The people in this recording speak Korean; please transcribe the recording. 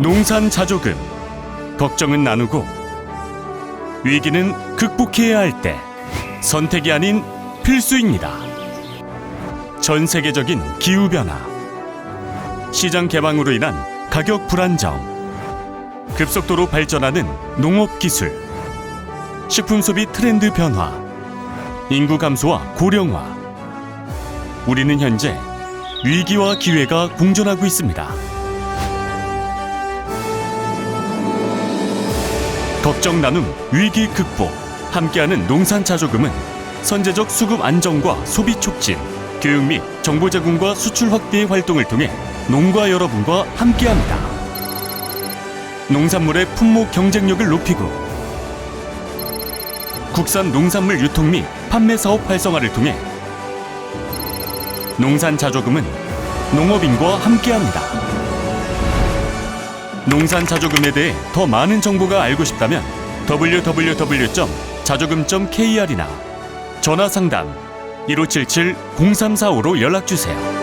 농산 자조금 걱정은 나누고 위기는 극복해야 할 때 선택이 아닌 필수입니다. 전 세계적인 기후 변화, 시장 개방으로 인한 가격 불안정, 급속도로 발전하는 농업 기술, 식품 소비 트렌드 변화, 인구 감소와 고령화. 우리는 현재 위기와 기회가 공존하고 있습니다. 걱정 나눔 위기 극복 함께하는 농산 자조금은 선제적 수급 안정과 소비 촉진 교육 및 정보 제공과 수출 확대의 활동을 통해 농가 여러분과 함께합니다. 농산물의 품목 경쟁력을 높이고 국산 농산물 유통 및 판매 사업 활성화를 통해 농산 자조금은 농업인과 함께합니다. 농산 자조금에 대해 더 많은 정보가 알고 싶다면 www.자조금.kr이나 전화 상담 1577-0345로 연락 주세요.